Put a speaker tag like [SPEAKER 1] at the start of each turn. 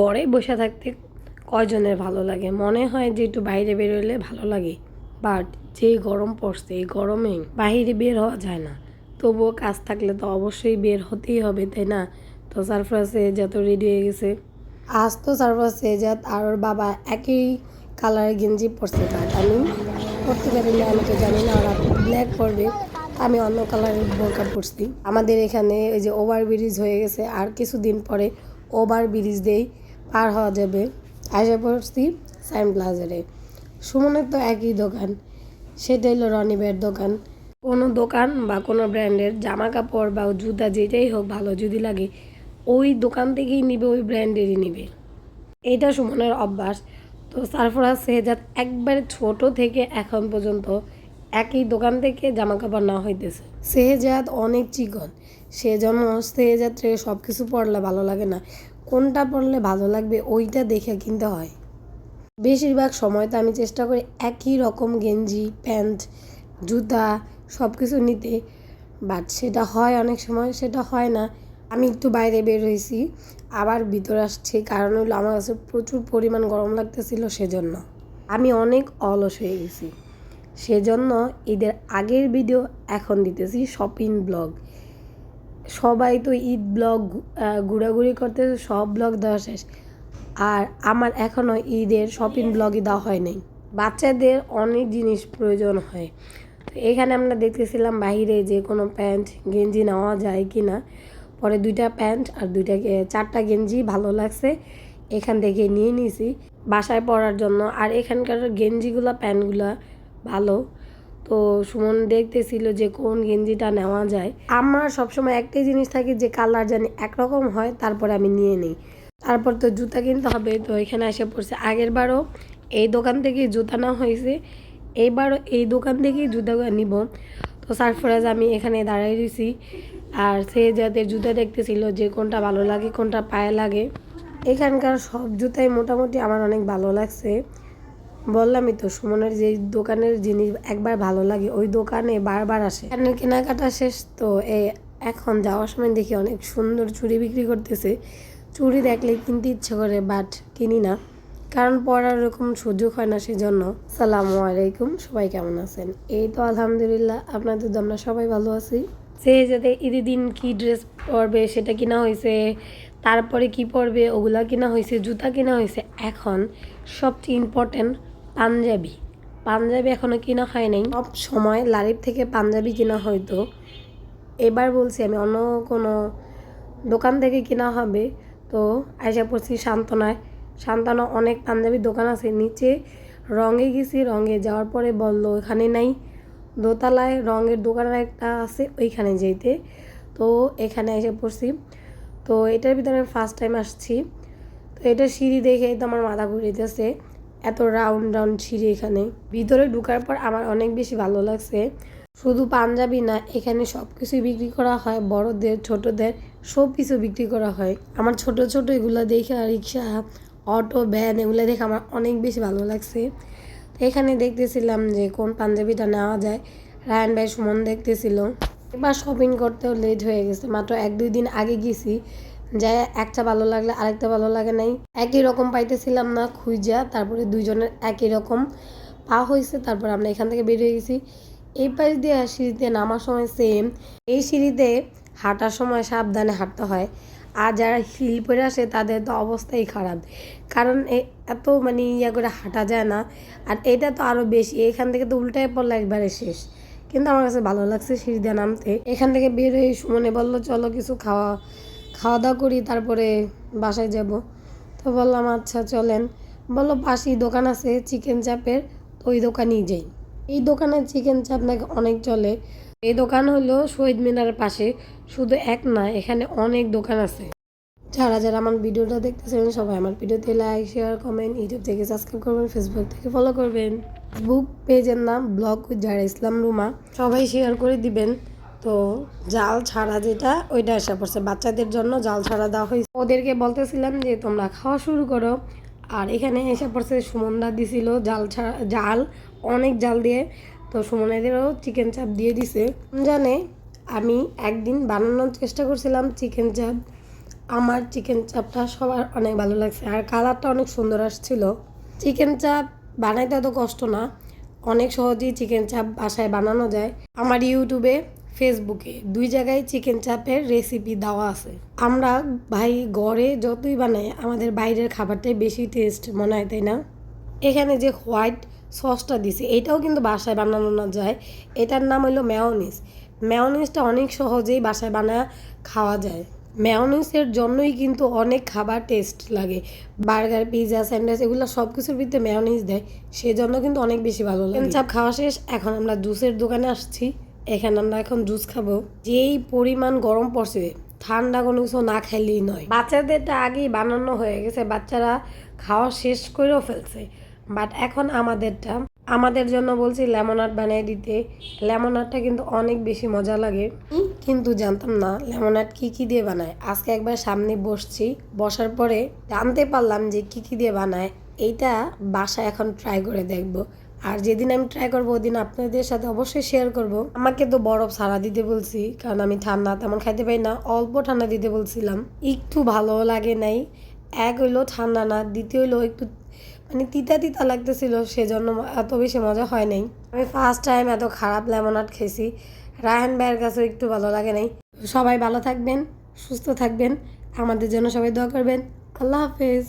[SPEAKER 1] ঘরে বসে থাকতে কয়জনের ভালো লাগে? মনে হয় যে একটু বাইরে বেরোলে ভালো লাগে। বাট যে গরম পড়ছে, এই গরমে বাইরে বের হওয়া যায় না। তবুও কাজ থাকলে তো অবশ্যই বের হতেই হবে, তাই না? তো সারফরাজে যত রেডি হয়ে গেছে। আজ তো সারফরাজ সেজাত আর ওর বাবা একই কালারের গেঞ্জি পরছে, বাট আমি পরতে পারি না, আমি তো জানি না, ওরা ব্ল্যাক পরবে। আমি অন্য কালারের বোরকা পরছি। আমাদের এখানে ওই যে ওভার ব্রিজ হয়ে গেছে, আর কিছুদিন পরে ওভার ব্রিজ দিয়েই পার হওয়া যাবে আসে পড়ছি সাইন প্লাজারে। সুমনের তো একই দোকান, সেটা হলো রনিবের দোকান। কোনো দোকান বা কোনো ব্র্যান্ডের জামা কাপড় বা জুতা যেটাই হোক ভালো যদি লাগে, ওই দোকান থেকেই নিবে, ওই ব্র্যান্ডেরই নিবে। এটা সুমনের অভ্যাস। তো সারফরাজ সেহেজাদ একবারে ছোট থেকে এখন পর্যন্ত একই দোকান থেকে জামা কাপড় না হইতেছে। সেহেজাদ অনেক চিকন। সেজন্য সেহেজাদ থেকে সব কিছু পরলে ভালো লাগে না। কোনটা পরলে ভালো লাগবে ওইটা দেখে কিনতে হয়। বেশিরভাগ সময় তো আমি চেষ্টা করি একই রকম গেঞ্জি, প্যান্ট, জুতা সব কিছু নিতে। বাট সেটা হয় অনেক সময়, সেটা হয় না। আমি একটু বাইরে বের হয়েছি, আবার ভিতরে আসছি। কারণ হলো আমার কাছে প্রচুর পরিমাণ গরম লাগতেছিল সেজন্য। আমি অনেক অলস হয়ে গেছি। সেজন্য ঈদের আগের ভিডিও এখন দিতেছি শপিং ব্লগ সবাই তো ঈদ ব্লগ ঘোরাঘুরি করতে সব ব্লগ দেওয়া শেষ। আর আমার এখনও ঈদের শপিং ব্লগই দেওয়া হয় নাই। বাচ্চাদের অনেক জিনিস প্রয়োজন হয়। তো এখানে আমরা দেখতেছিলাম বাইরে যে কোনো প্যান্ট, গেঞ্জি নেওয়া যায় কি না পরে দুইটা প্যান্ট আর দুইটা চারটা গেঞ্জি ভালো লাগছে। এখান থেকে নিয়ে নিয়েছি বাসায় পরার জন্য। আর এখানকার গেঞ্জিগুলো, প্যান্টগুলো ভালো। তো সুমন দেখতেছিল যে কোন গেঞ্জিটা নেওয়া যায়। আমার সবসময় একটাই জিনিস থাকে যে কালার জানি একরকম হয়, তারপরে আমি নিয়ে নিই। তারপর তো জুতা কিনতে হবে, তো এখানে এসে পড়ছে। আগের বারও এই দোকান থেকেই জুতা নেওয়া হয়েছে। এইবারও এই দোকান থেকেই জুতাগুলো নিব। তো সারফরাজ আমি এখানে দাঁড়াই রয়েছি। আর সে যাতে জুতা দেখতেছিল যে কোনটা ভালো লাগে, কোনটা পায়ে লাগে, এখানকার সব জুতাই মোটামুটি আমার অনেক ভালো লাগছে। বললামই তো, সুমনের যে দোকানের জিনিস একবার ভালো লাগে, ওই দোকানে বারবার আসে। এখানের কেনাকাটা শেষ তো, এ এখন যাওয়ার সময় দেখি অনেক সুন্দর চুড়ি বিক্রি করতেছে। চুড়ি দেখলে কিনতে ইচ্ছে করে বাট কিনি না। কারণ পড়ার ওরকম সুযোগ হয় না সেজন্য। সালামু আলাইকুম, সবাই কেমন আছেন? এই তো আলহামদুলিল্লাহ, আপনাদের আমরা সবাই ভালো আছি। সে যাতে ঈদের দিন কি ড্রেস পরবে, সেটা কিনা হয়েছে, তারপরে কি পরবে, ওগুলা কিনা হয়েছে, জুতা কিনা হয়েছে, এখন সবচেয়ে ইম্পর্ট্যান্ট পাঞ্জাবি। পাঞ্জাবি এখনও কিনা হয় নাই। সব সময় লারিফ থেকে পাঞ্জাবি কিনা হয়তো। এবার বলছি আমি, অন্য কোনো দোকান থেকে কিনা হবে। তো আশা পড়ছি সান্ত্বনায় সান্ত্বনা অনেক পাঞ্জাবির দোকান আছে। নিচে রঙে গেছি, রঙে যাওয়ার পরে বলল এখানে নাই। দোতলায় রঙের দোকান একটা আছে, ওইখানে যেতে তো এখানে এসে পড়ছি। তো এটার ভিতরে আমি ফার্স্ট টাইম আসছি। তো এটা সিঁড়ি দেখেই তো আমার মাথা ঘুরিতেছে। এত রাউন্ড রাউন্ড সিঁড়ি এখানে। ভিতরে ঢুকার পর আমার অনেক বেশি ভালো লাগছে। শুধু পাঞ্জাবি না, এখানে সব কিছুই বিক্রি করা হয়, বড়দের, ছোটদের সব কিছু বিক্রি করা হয়। আমার ছোট ছোট এগুলো দেখে রিক্সা, অটো ভ্যান এগুলো দেখে আমার অনেক বেশি ভালো লাগছে। তো এখানে দেখতেছিলাম যে কোন পাঞ্জাবিটা নেওয়া যায়। রায়ন ভাই সুমন দেখতেছিল। এবার শপিং করতেও লেট হয়ে গেছে, মাত্র এক দুই দিন আগে গেছি। যাই একটা ভালো লাগলে আরেকটা ভালো লাগে নাই। একই রকম পাইতেছিলাম না খুঁজা তারপরে দুইজনের একই রকম। পা হয়েছে তারপর আমরা এখান থেকে বেরিয়ে গেছি। এই পাশ দিয়ে সিঁড়িতে নামার সময় সেম এই সিঁড়িতে হাঁটার সময় সাবধানে হাঁটতে হয়। আর যারা হিল পরে আসে, তাদের তো অবস্থাই খারাপ। কারণ এত মানে ইয়া করে হাঁটা যায় না। আর এটা তো আরও বেশি, এখান থেকে তো উল্টায় পড়লে একবারে শেষ। কিন্তু আমার কাছে ভালো লাগছে সিঁড়ি দিয়ে নামতে। এখান থেকে বের হয়ে সুমনে বলল, চলো কিছু খাওয়া খাওয়া দাওয়া করি, তারপরে বাসায় যাব। তো বললাম আচ্ছা চলেন। বলল, পাশেই দোকান আছে, চিকেন চাপের, তো ওই দোকানেই যাই। এই দোকানের চিকেন চাপ নাকি অনেক চলে। এই দোকান হলো শহীদ মিনারের পাশে, শুধু এক না, এখানে অনেক দোকান আছে। যারা যারা আমার ভিডিওটা দেখতেছেন, সবাই আমার ভিডিওতে লাইক শেয়ার কমেন্ট ইউটিউব থেকে সাবস্ক্রাইব করবেন ফেসবুক থেকে ফলো করবেন। ফেসবুক পেজের নাম ব্লগ উইথ যারা ইসলাম রুমা সবাই শেয়ার করে দিবেন। তো জাল ছাড়া যেটা, ওইটা এসে পড়ছে। বাচ্চাদের জন্য জাল ছাড়া দেওয়া হয়েছে। ওদেরকে বলতেছিলাম যে, তোমরা খাওয়া শুরু করো। আর এখানে এসে পড়ছে সুমনরা দিছিল জাল ছাড়া, জাল, অনেক জাল দিয়ে। তো সুমনেদেরও চিকেন চাপ দিয়ে দিছে। জানে, আমি একদিন বানানোর চেষ্টা করছিলাম চিকেন চাপ আমার চিকেন চাপটা সবার অনেক ভালো লাগছে। আর কালারটা অনেক সুন্দর আসছিল। চিকেন চাপ বানাইতে এত কষ্ট না। অনেক সহজেই চিকেন চাপ বাসায় বানানো যায়। আমার ইউটিউবে ফেসবুকে। দুই জায়গায় চিকেন চাপের রেসিপি দেওয়া আছে। আমরা ভাই ঘরে যতই বানাই, আমাদের বাইরের খাবারটাই বেশি টেস্ট মনে হয়, তাই না? এখানে যে হোয়াইট সসটা দিছে, এটাও কিন্তু বাসায় বানানো না যায়। এটার নাম হলো ম্যাওনিস ম্যাওনিসটা অনেক সহজেই বাসায় বানা, খাওয়া যায়। ম্যাওনিসের জন্যই কিন্তু অনেক খাবার টেস্ট লাগে। বার্গার পিৎজা স্যান্ডউইচ, এগুলো সব কিছুর ভিতরে ম্যাওনিস দেয়। সেজন্য কিন্তু অনেক বেশি ভালো লাগে। চাপ খাওয়া শেষ, এখন আমরা জুসের দোকানে আসছি। এখানে আমরা এখন জুস খাব। যেই পরিমাণ গরম পড়ছে, ঠান্ডা কোনো কিছু না খাইলেই নয়। বাচ্চাদেরটা আগেই বানানো হয়ে গেছে, বাচ্চারা খাওয়া শেষ করেও ফেলছে। বাট এখন আমাদেরটা, আমাদের জন্য বলছি লেমন আর্ট বানিয়ে দিতে। লেমন আর্টটা কিন্তু অনেক বেশি মজা লাগে। কিন্তু জানতাম না লেমন আর্ট কী কী দিয়ে বানায়। আজকে একবার সামনে বসছি, বসার পরে জানতে পারলাম যে কী কী দিয়ে বানায়। এইটা বাসা এখন ট্রাই করে দেখব। আর যেদিন আমি ট্রাই করব, ওদিন আপনাদের সাথে অবশ্যই শেয়ার করব। আমাকে তো বরফ সারা দিতে বলছি, কারণ আমি ঠান্ডা, তেমন খাইতে পারি না। অল্প ঠান্ডা দিতে বলছিলাম, একটু ভালো লাগে নাই। এক হইল ঠান্ডা না, দ্বিতীয় হইল একটু মানে তিতা তিতা লাগতেছিল, সেজন্য এত বেশি মজা হয় নাই। আমি ফার্স্ট টাইম এত খারাপ লেমন আর্ট খেয়েছি। রায়হান ভাইয়ের কাছেও একটু ভালো লাগে নাই। সবাই ভালো থাকবেন, সুস্থ থাকবেন। আমাদের জন্য সবাই দোয়া করবেন। আল্লাহ হাফেজ।